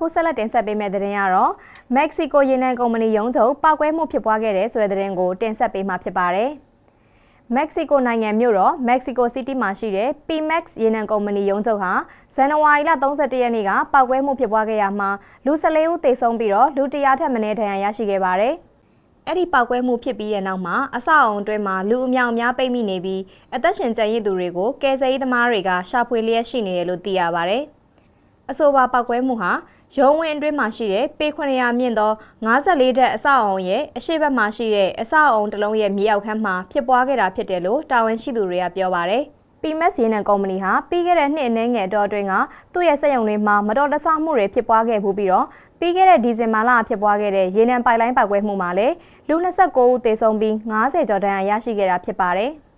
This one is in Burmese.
အခုဆက်လက်တင်ဆက်ပေးမယ့်သတင်းကတော့မက္ကဆီကိုရေနံကုမ္ပဏီရုံးချုပ်ပောက်ကွဲမှုဖြစ်ပွားခဲ့တဲ့ဆိုတဲ့သတင်းကိုတင်ဆက်ပေးမှာဖြစ်ပါတယ်။မက္ကဆီကိုနိုင်ငံမြို့တော်မက္ကဆီကိုစီးတီးမှာရှိတဲ့ Pemex ရေနံကုမ္ပဏီရုံးချုပ်ဟာဇန်နဝါရီလ31ရက်နေ့ကပောက်ကွဲမှုဖြစ်ပွားခဲ့ရမှာလူ14ဦးသေဆုံးပြီးတော့လူ100ထက်မနည်းဒဏ်ရာရရှိခဲ့ပါတယ်။အဲ့ဒီပောက်ကွဲမှုဖြစ်ပြီးတဲ့နောက်မှာအဆောက်အုံအတွင်းမှာလူအမြောက်အများပိတ်မိနေပြီးအသက်ရှင်ကျန်ရစ်သူတွေကိုကယ်ဆယ်ရေးသမားတွေကရှာဖွေလျက်ရှိနေတယ်လို့သိရပါတယ်။ အဆိုပါပောက်ကွဲမှုဟာရုံးဝင်းအတွင်းမှာရှိတဲ့ပေ900မြင့်သော54တက်အဆောက်အုံရဲ့အရှိတ်ဘက်မှာရှိတဲ့အဆောက်အုံတစ်လုံးရဲ့မြေအောက်ခန်းမှာဖြစ်ပွားခဲ့တာဖြစ်တယ်လို့တာဝန်ရှိသူတွေကပြောပါတယ်။ PMS ရေနံကုမ္ပဏီဟာပြီးခဲ့တဲ့နှစ်အနည်းငယ်အတော်အတွင်းကသူ့ရဲ့စက်ရုံတွေမှာမတော်တဆမှုတွေဖြစ်ပွားခဲ့မှုပြီးတော့ပြီးခဲ့တဲ့ဒီဇင်ဘာလဖြစ်ပွားခဲ့တဲ့ရေနံပိုက်လိုင်းပောက်ကွဲမှုမှာလည်းလူ29ဦးသေဆုံးပြီး90ကျော်ဒဏ်ရာရရှိခဲ့တာဖြစ်ပါတယ်။